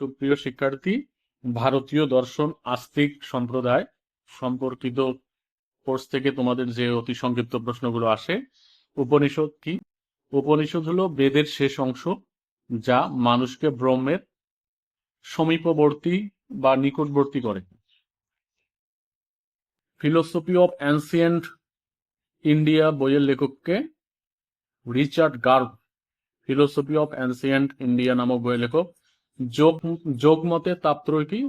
সুপ্রিয় শিক্ষার্থী, ভারতীয় দর্শন আস্তিক সম্প্রদায় সম্পর্কিত কোর্স থেকে তোমাদের যে অতি সংক্ষিপ্ত প্রশ্নগুলো আসে, উপনিষদ কি? উপনিষদ হলো বেদের শেষ অংশ, যা মানুষকে ব্রহ্মের সমীপবর্তী বা নিকটবর্তী করে। ফিলোসফি অফ অ্যান্সিয়েন্ট ইন্ডিয়া বইয়ের লেখককে Richard Garbe philosophy of ancient India নামক বইয়ের লেখক যোগ যোগ মতে তাপত্রয় কি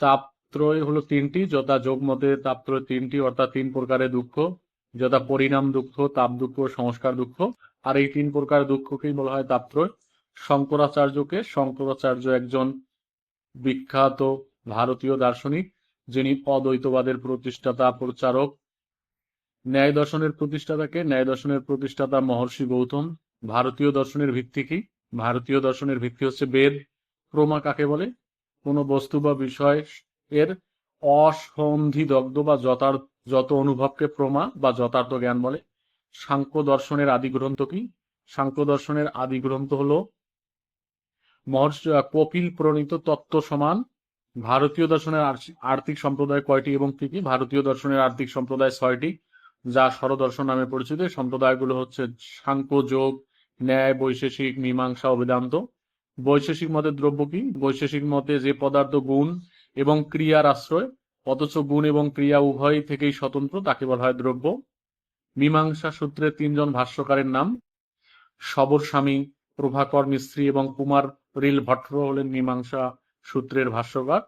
তাপত্রয় হলো তিনটি, যথা যোগ মতে তাপত্রয় তিনটি, অর্থাৎ তিন প্রকারের দুঃখ, যথা পরিণাম দুঃখ, তাপ দুঃখ, সংস্কার দুঃখ, আর এই তিন প্রকার দুঃখকেই বলা হয় তাপত্রয় শঙ্করাচার্যকে, শঙ্করাচার্য একজন বিখ্যাত ভারতীয় দার্শনিক, যিনি অদ্বৈতবাদের প্রতিষ্ঠাতা, প্রচারক। ন্যায় দর্শনের প্রতিষ্ঠাতাকে ন্যায় দর্শনের প্রতিষ্ঠাতা মহর্ষি গৌতম। ভারতীয় দর্শনের ভিত্তি কি? ভারতীয় দর্শনের ভিত্তি হচ্ছে বেদ। প্রমা কাকে বলে? কোনো বস্তু বা বিষয় এর অসন্ধিদগ্ধ বা যথার্থ যত অনুভবকে প্রমা বা যথার্থ জ্ঞান বলে। সাংখ্য দর্শনের আদি গ্রন্থ কি? সাংখ্য দর্শনের আদি গ্রন্থ হলো মহর্ষি কপিল প্রণীত তত্ত্ব সমান ভারতীয় দর্শনের আর্থিক- সম্প্রদায় কয়টি এবং কি কি? ভারতীয় দর্শনের আর্থিক সম্প্রদায় ছয়টি, যা স্বরদর্শন নামে পরিচিত। সম্প্রদায়গুলো হচ্ছে সাংখ্য যোগ, ন্যায়, বৈশেষিক, মীমাংসা বেদান্ত বৈশেষিক মতে দ্রব্য কি? বৈশেষিক মতে যে পদার্থ গুণ এবং ক্রিয়ার আশ্রয়, অথচ গুণ এবং ক্রিয়া উভয় থেকেই স্বতন্ত্র, তাকে বলা হয় দ্রব্য। মীমাংসা সূত্রের তিনজন ভাষ্যকারের নাম। সবর স্বামী প্রভাকর, মিস্ত্রি এবং কুমার রিল ভট্ট হলেন মীমাংসা সূত্রের ভাষ্যকার।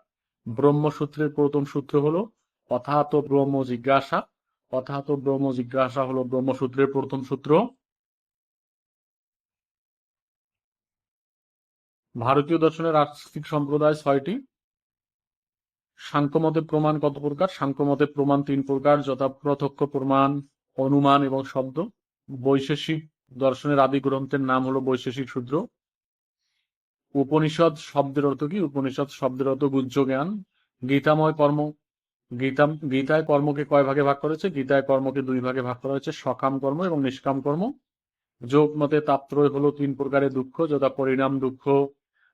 ব্রহ্মসূত্রের প্রথম সূত্র হলো অথাত ব্রহ্ম জিজ্ঞাসা। অথাত ব্রহ্ম জিজ্ঞাসা হলো ব্রহ্মসূত্রের প্রথম সূত্র। ভারতীয় দর্শনের আর্থিক সম্প্রদায় ছয়টি। সাংখ্যমতে প্রমাণ কত প্রকার? সাংখ্যমতে প্রমাণ তিন প্রকার যথা প্রত্যক্ষ প্রমাণ, অনুমান এবং শব্দ। বৈশেষিক দর্শনের আদি গ্রন্থের নাম হলো বৈশেষিক সূত্র। উপনিষদ শব্দের অর্থ কি? উপনিষদ শব্দের অর্থ গুজ্জ জ্ঞান গীতাময় কর্ম, গীতা, গীতায় কর্মকে কয় ভাগে ভাগ করেছে গীতায় কর্মকে দুই ভাগে ভাগ করা হয়েছে, সকাম কর্ম এবং নিষ্কাম কর্ম। যোগ মতে তাপত্রয় হলো তিন প্রকারের দুঃখ, যথা পরিণাম দুঃখ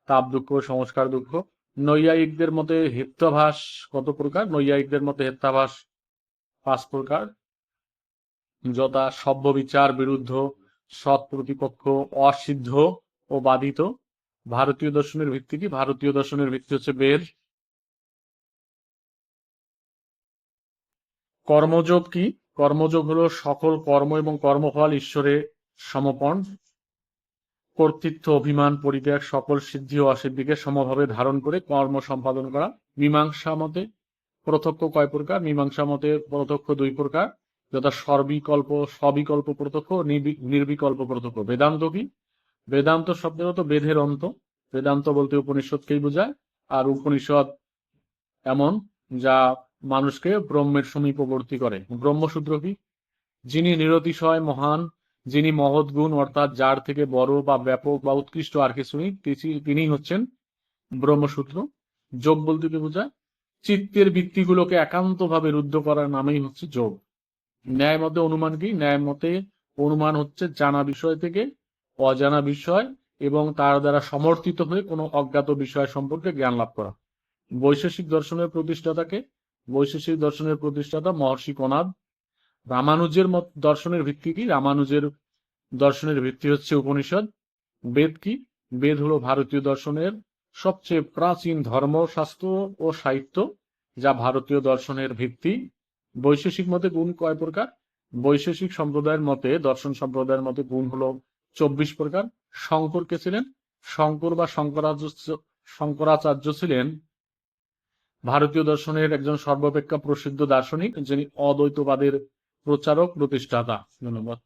তাপ দুঃখ, সংস্কার দুঃখ। নৈয়ায়িকদের মতে হেত্যাভাস কত প্রকার? নৈয়ায়িকদের মতে হেত্যাভাস পাঁচ প্রকার। যথা সভ্য বিচার বিরুদ্ধ, সৎ প্রতিপক্ষ, অসিদ্ধ ও বাধিত। ভারতীয় দর্শনের ভিত্তি কি? ভারতীয় দর্শনের ভিত্তি হচ্ছে বেদ। কর্মযোগ কি? কর্মযোগ হলো সকল কর্ম এবং কর্মফল ঈশ্বরে সমপন কর্তৃত্ব, অভিমান, পরিত্যাগ সকল সিদ্ধি ও অসিদ্ধিকে সমভাবে ধারণ করে কর্ম সম্পাদন করা। মীমাংসা মতে প্রত্যক্ষ কয় প্রকার? মীমাংসা মতে প্রত্যক্ষ দুই প্রকার। যথা সর্বিকল্প, সবিকল্প প্রত্যক্ষ নির্বিকল্প প্রত্যক্ষ। বেদান্ত কি? বেদান্ত শব্দের অর্থ বেদের অন্ত। বেদান্ত বলতে উপনিষদকেই বোঝায়। আর উপনিষদ এমন যা মানুষকে ব্রহ্মের সমীপবর্তী করে। ব্রহ্মসূত্র কি? যিনি নিরতিশয়, মহান যিনি মহৎ গুণ, অর্থাৎ যার থেকে বড় বা ব্যাপক বা উৎকৃষ্ট আর কিছু নেই, তিনি- হচ্ছেন ব্রহ্মসূত্র। যোগ বলতে কি বোঝায়? চিত্তের ভিত্তিগুলোকে একান্তভাবে রুদ্ধ করার নামেই হচ্ছে যোগ। ন্যায় মতে অনুমান কি? ন্যায় মতে অনুমান হচ্ছে জানা বিষয় থেকে অজানা বিষয় এবং তার দ্বারা সমর্থিত হয়ে কোনো অজ্ঞাত বিষয় সম্পর্কে জ্ঞান লাভ করা। বৈশেষিক দর্শনের প্রতিষ্ঠাতাকে বৈশেষিক দর্শনের প্রতিষ্ঠাতা মহর্ষি কনাদ রামানুজের মত দর্শনের ভিত্তি কি? রামানুজের দর্শনের ভিত্তি হচ্ছে উপনিষদ। বেদ কি? বেদ হলো ভারতীয় দর্শনের সবচেয়ে প্রাচীন ধর্মশাস্ত্র ও সাহিত্য, যা ভারতীয় দর্শনের ভিত্তি। বৈশেষিক মতে গুণ কয় প্রকার? বৈশেষিক সম্প্রদায়ের মতে, দর্শন সম্প্রদায়ের মতে গুণ হলো চব্বিশ প্রকার। শঙ্কর কে ছিলেন? শঙ্কর বা শঙ্করাচার্য শঙ্করাচার্য ছিলেন। ভারতীয় দর্শনের একজন সর্বাপেক্ষা প্রসিদ্ধ দার্শনিক, যিনি অদ্বৈতবাদের প্রচারক প্রতিষ্ঠাতা। ধন্যবাদ।